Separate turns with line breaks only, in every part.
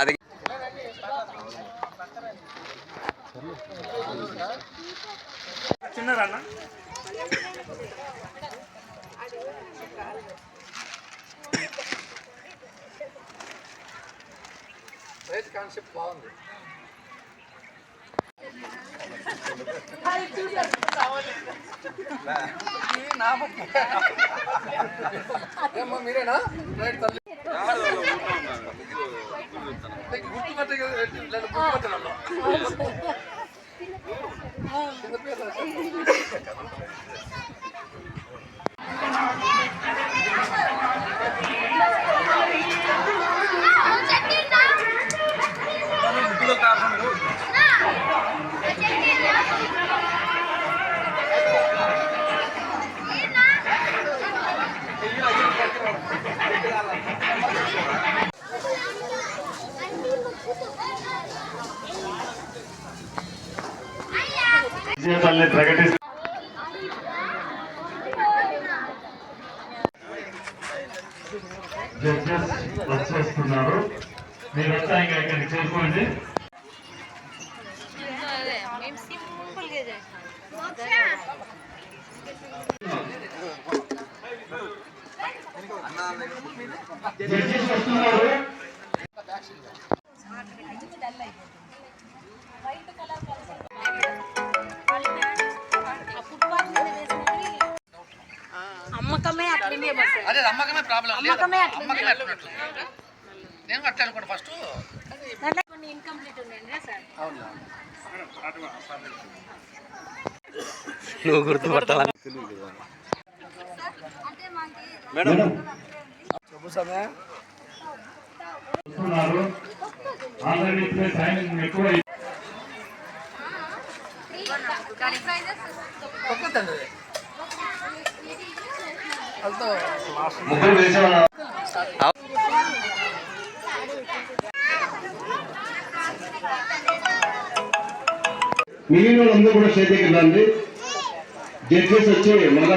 అది
కాన్సెప్ట్ బాగుంది మీరేనా? రైట్ తల్లి. నీకు 啊啊。啊啊啊啊啊
విజేతల్ని ప్రకటిస్తూ జడ్జెస్ వచ్చేస్తున్నారు. మీరంతా ఇంకా ఇక్కడ చేరుకోండి. జడ్జెస్ వస్తున్నారు.
అదే నమ్మకమే ప్రాబ్లం
అమ్మకమే అట్లా
నమ్మకమే అట్లా నేను అట్లా అనుకోండి ఫస్ట్
దాంట్లో కొన్ని ఇన్కంప్లీట్ ఉన్నాయండి సార్
అవునా
నువ్వు గుర్తుపట్టాలని
మేడం
శుభ సమయం
ఎక్కువ మిగిలిన వాళ్ళందరూ కూడా స్టేజ్ దగ్గర రండి. జడ్జెస్ వచ్చి మళ్ళా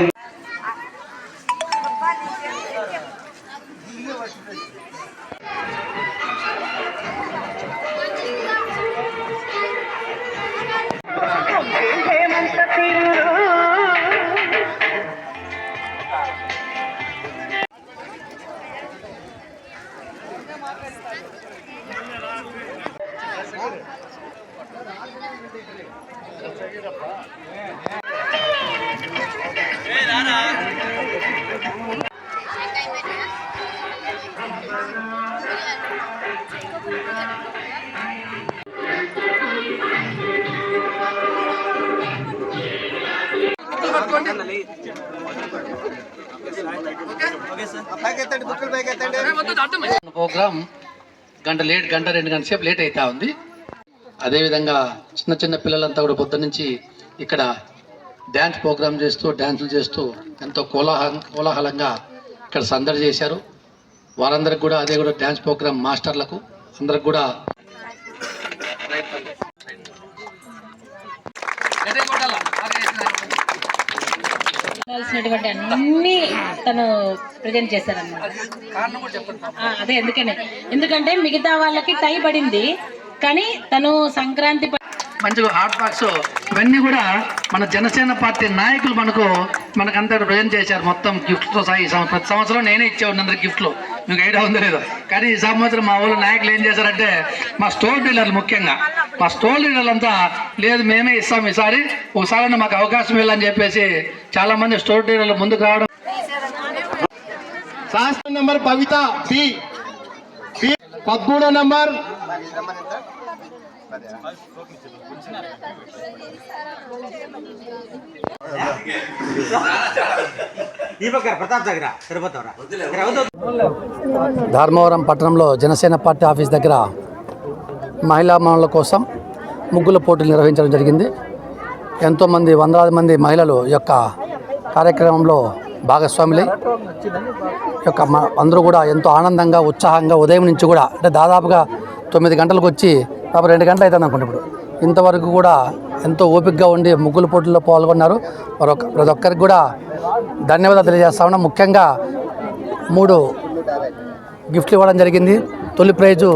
ప్రోగ్రామ్ గంట లేట్ గంట రెండు గంటల సేపు లేట్ అవుతా ఉంది. అదేవిధంగా చిన్న చిన్న పిల్లలంతా కూడా పొద్దు నుంచి ఇక్కడ డ్యాన్స్ ప్రోగ్రామ్ చేస్తూ డ్యాన్సులు చేస్తూ ఎంతో కోలాహల కోలాహలంగా ఇక్కడ సందడి చేశారు. వారందరికి కూడా అదే కూడా డ్యాన్స్ ప్రోగ్రామ్ మాస్టర్లకు అందరికి కూడా
కావాల్సినటువంటి అన్ని తను ప్రజెంట్ చేశారన్నమాట. అదే ఎందుకనే ఎందుకంటే మిగతా వాళ్ళకి టై పడింది కానీ తను సంక్రాంతి
మంచిగా హాట్ బాక్స్ ఇవన్నీ కూడా మన జనసేన పార్టీ నాయకులు మనకు మనకంతా ప్రజెంట్ చేశారు మొత్తం గిఫ్ట్తో సహా ఈ ప్రతి సంవత్సరం నేనే ఇచ్చేవాడిని అందరికి గిఫ్ట్లు మీకు ఐడియా ఉందో లేదో. కానీ ఈ సంవత్సరం మా ఊళ్ళో నాయకులు ఏం చేశారంటే మా స్టోర్ డీలర్లు ముఖ్యంగా. మా స్టోర్ డీలర్లంతా లేదు మేమే ఇస్తాం ఈసారి ఒకసారి మాకు అవకాశం ఇవ్వాలని చెప్పేసి చాలా మంది స్టోర్ డీలర్లు ముందుకు రావడం.
శాస్త్రం నంబర్ పవిత పి పి పదమూడో నంబర్.
ధర్మవరం పట్టణంలో జనసేన పార్టీ ఆఫీస్ దగ్గర మహిళా మనుల కోసం ముగ్గుల పోటీలు నిర్వహించడం జరిగింది. ఎంతోమంది వందలాది మంది మహిళలు ఈ యొక్క కార్యక్రమంలో భాగస్వాములై యొక్క అందరూ కూడా ఎంతో ఆనందంగా ఉత్సాహంగా ఉదయం నుంచి కూడా అంటే దాదాపుగా తొమ్మిది గంటలకు వచ్చి పాప రెండు గంటలు అవుతుంది అనుకుంటే ఇప్పుడు. ఇంతవరకు కూడా ఎంతో ఓపికగా ఉండి ముగ్గుల పోటీల్లో పాల్గొన్నారు. మరొక ప్రతి ఒక్కరికి కూడా ధన్యవాదాలు తెలియజేస్తా ఉన్నాం. ముఖ్యంగా మూడు గిఫ్ట్లు ఇవ్వడం జరిగింది. తొలి prize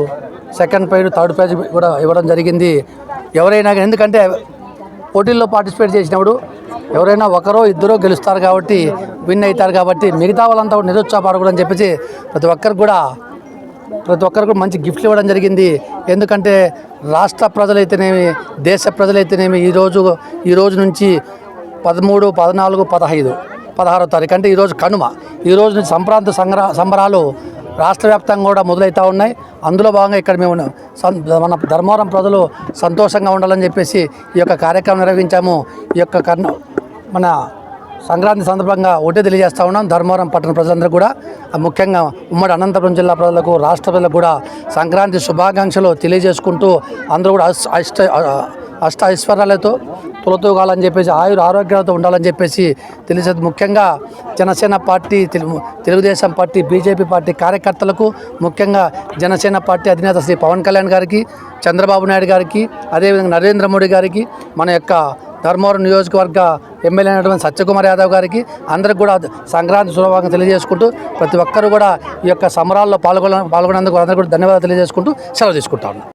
second prize third prize కూడా ఇవ్వడం జరిగింది. ఎవరైనా ఎందుకంటే పోటీల్లో పార్టిసిపేట్ చేసినప్పుడు ఎవరైనా ఒకరో ఇద్దరో గెలుస్తారు కాబట్టి విన్ అవుతారు కాబట్టి మిగతా వాళ్ళంతా కూడా నిరుత్సాహపడకూడదని చెప్పేసి ప్రతి ఒక్కరికి కూడా ప్రతి ఒక్కరికి కూడా మంచి గిఫ్ట్లు ఇవ్వడం జరిగింది. ఎందుకంటే రాష్ట్ర ప్రజలైతేనేమి దేశ ప్రజలైతేనేమి ఈరోజు ఈ రోజు నుంచి పదమూడు పద్నాలుగు పదహైదు పదహారో తారీఖు అంటే ఈరోజు కనుమ. ఈ రోజు నుంచి సంప్రాంత సంగ్ర సంబరాలు రాష్ట్ర వ్యాప్తంగా కూడా మొదలవుతూ ఉన్నాయి. అందులో భాగంగా ఇక్కడ మేము మన ధర్మవరం ప్రజలు సంతోషంగా ఉండాలని చెప్పేసి ఈ యొక్క కార్యక్రమం నిర్వహించాము. ఈ యొక్క కర్ణ మన సంక్రాంతి సందర్భంగా ఒకటే తెలియజేస్తా ఉన్నాం. ధర్మవరం పట్టణ ప్రజలందరూ కూడా ముఖ్యంగా ఉమ్మడి అనంతపురం జిల్లా ప్రజలకు రాష్ట్ర ప్రజలకు కూడా సంక్రాంతి శుభాకాంక్షలు తెలియజేసుకుంటూ అందరూ కూడా అష్ట అష్ట ఐశ్వర్యాలతో తొలతూగాలని చెప్పేసి ఆయుర ఆరోగ్యాలతో ఉండాలని చెప్పేసి తెలిసేది ముఖ్యంగా Janasena party Telugu Desam party BJP party కార్యకర్తలకు ముఖ్యంగా జనసేన పార్టీ అధినేత శ్రీ పవన్ కళ్యాణ్ గారికి చంద్రబాబు నాయుడు గారికి అదేవిధంగా నరేంద్ర మోడీ గారికి మన యొక్క ధర్మవరం నియోజకవర్గ ఎమ్మెల్యే అయినటువంటి సత్యకుమార్ యాదవ్ గారికి అందరికి కూడా సంక్రాంతి శుభాకాంక్షలు తెలియజేసుకుంటూ ప్రతి ఒక్కరు కూడా ఈ యొక్క సమరాల్లో పాల్గొన పాల్గొనేందుకు అందరికీ కూడా ధన్యవాదాలు తెలియజేసుకుంటూ సెలవు తీసుకుంటా ఉన్నాను